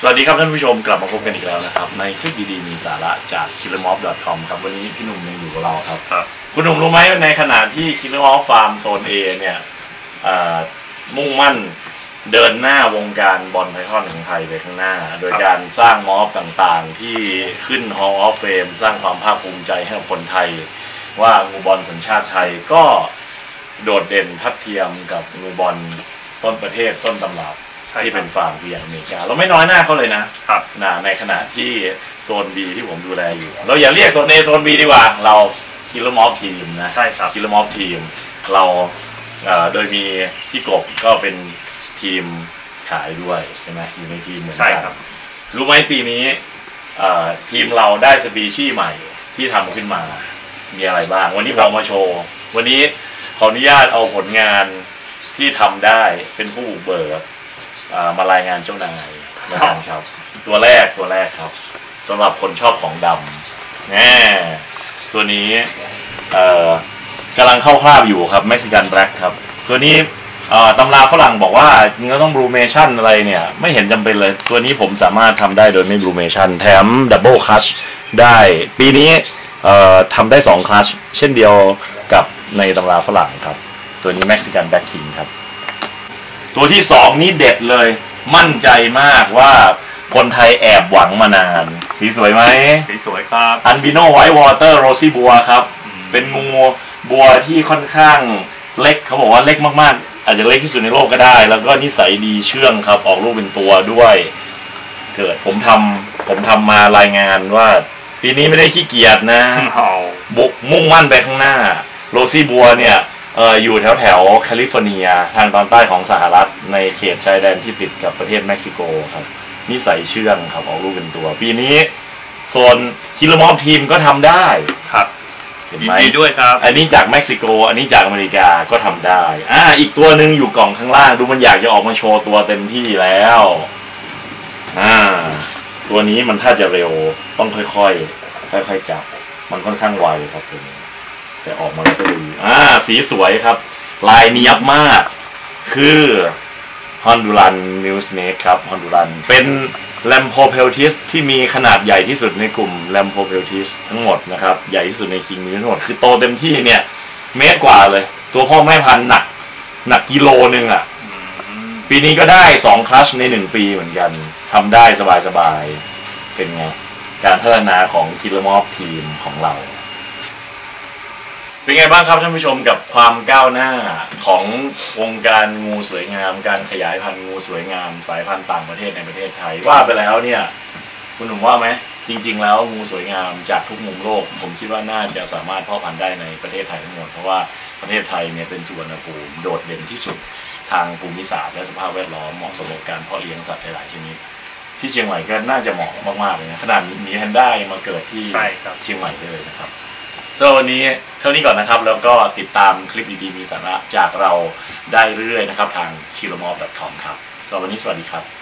สวัสดีครับท่านผู้ชมกลับมาพบกันอีกแล้วนะครับ ในคลิปดีๆมีสาระจาก killermob.com ครับวันนี้พี่หนุ่มยังอยู่กับเราครับ ครับ คุณหนุ่มรู้ไหมในขณะที่ killermob farm โซน A เนี่ยเอ่อมุ่งมั่นเดินหน้าวงการบอลไพทอนของไทยไปข้างหน้า โดยการสร้างม็อบต่างๆ ที่ขึ้น Hall of Fame สร้างความภาคภูมิใจให้กับคนไทย ว่างูบอลสัญชาติไทยก็โดดเด่นทัดเทียมกับงูบอลต้นประเทศต้นตำรับ ใช่ที่ครัเป็บนฟาร์มที่อเมริกาเราไม่น้อยหน้าเขาเลยนะครับนะในขณะที่โซน B ที่ผมดูแลอยู่ เราอย่าเรียกโซน A โซน B ดีกว่า เราคิลเลอร์มอฟทีมนะใช่ครับคิลเลอร์มอฟทีม เราเอ่อโดยมีพี่กบก็เป็นทีมขายด้วยใช่ไหมอยู่ในทีมเหมือนใช่กัครับ รู้ไหมปีนี้เอ่อทีมเราได้สปีชีส์ใหม่ที่ทำขึ้นมา มีอะไรบ้าง วันนี้ผมเอามาโชว์ วันนี้ขออนุญาตเอาผลงานที่ทำได้เป็นผู้บุกเบิกอ่า มารายงานเจ้านายนะครับครับ ตัวแรกตัวแรกครับสำหรับคนชอบของดำแน่ตัวนี้เอ่อกำลังเข้าคราบอยู่ครับเม็กซิกันแบล็กครับ ตัวนี้เอ่อตำราฝรั่งบอกว่าจริงๆต้องบลูเมชันอะไรเนี่ย ไม่เห็นจำเป็นเลย ตัวนี้ผมสามารถทำได้โดยไม่บลูเมชันแถมดับเบิลคัชได้ปีนี้เอ่อทำได้2คลัชเช่นเดียวกับในตำราฝรั่งครับ ตัวนี้เม็กซิกันแบ็กคิงครับ ตัวที่สองนี่เด็ดเลย มั่นใจมากว่าคนไทยแอบหวังมานาน สีสวยไหม สีสวยครับ อันบิโนไวท์วอเตอร์โรซี่บัวครับ เป็นงูบัวที่ค่อนข้างเล็กเขาบอกว่าเล็กมากๆ อาจจะเล็กที่สุดในโลกก็ได้ แล้วก็นิสัยดีเชื่องครับ ออกลูกเป็นตัวด้วย เกิดผมทำผมทำมารายงานว่า ปีนี้ไม่ได้ขี้เกียจนะเอาบุกมุ่งมั่นไปข้างหน้า โรซี่บัวเนี่ย เอออยู่แถวแถวๆแคลิฟอร์เนียทางตอนใต้ของสหรัฐ ในเขตชายแดนที่ติดกับประเทศเม็กซิโกครับนิสัยเชื่องครับออกลูกเป็นตัว ปีนี้โซนคิลมอฟทีมก็ทำได้ครับเห็นยินไหมดีด้วยครับ อันนี้จากเม็กซิโก อันนี้จากอเมริกาก็ทำได้อ่าอีกตัวหนึ่งอยู่กล่องข้างล่างดูมันอยากจะออกมาโชว์ตัวเต็มที่แล้วอ่าตัวนี้มันถ้าจะเร็วต้องค่อยๆค่อยๆจับมันค่อนข้างไวครับตัวนี้ แต่ออกมาแล้วก็ดูอ่าสีสวยครับ ลายเนียบมาก คือฮอนดูรันนิวสเนกครับฮอนดูรันเป็นแลมโพเพลทิสที่มีขนาดใหญ่ที่สุดในกลุ่มแลมโพเพลทิสทั้งหมดนะครับ ใหญ่ที่สุดในคิงมีทั้งหมด คือโตเต็มที่เนี่ย เมตรกว่าเลย ตัวพ่อแม่พันธุ์หนัก หนักกิโลนึงอะ ปีนี้ก็ได้สองคลัชในหนึ่งปีเหมือนกันทำได้สบายๆ เป็นไง การพัฒนาของคิลมอฟทีมของเรา เป็นไงบ้างครับท่านผู้ชมกับความก้าวหน้าของวงการงูสวยงาม การขยายพันธุ์งูสวยงาม สายพันธุ์ต่างประเทศในประเทศไทยว่าไปแล้วเนี่ย คุณหนุ่มว่าไหมจริง ๆ แล้วงูสวยงามจากทุกมุมโลก ผมคิดว่าน่าจะสามารถเพาะพันธุ์ได้ในประเทศไทยทั้งหมดเพราะว่าประเทศไทยเนี่ยเป็นสุวรรณภูมิโดดเด่นที่สุดทางภูมิศาสตร์และสภาพแวดล้อมเหมาะสมกับการเพาะเลี้ยงสัตว์หลายๆชนิดที่เชียงใหม่ก็น่าจะเหมาะมากๆเลยนะขนาดมีแพนด้ายังมาเกิดที่ใช่ครับ เชียงใหม่ได้เลยนะครับ สำหรับวันนี้เท่านี้ก่อนนะครับ แล้วก็ติดตามคลิปดีๆมีสาระจากเราได้เรื่อยๆนะครับ ทาง k i l o m o r c o m ครับสำหรับวันนี้สวัสดีครับ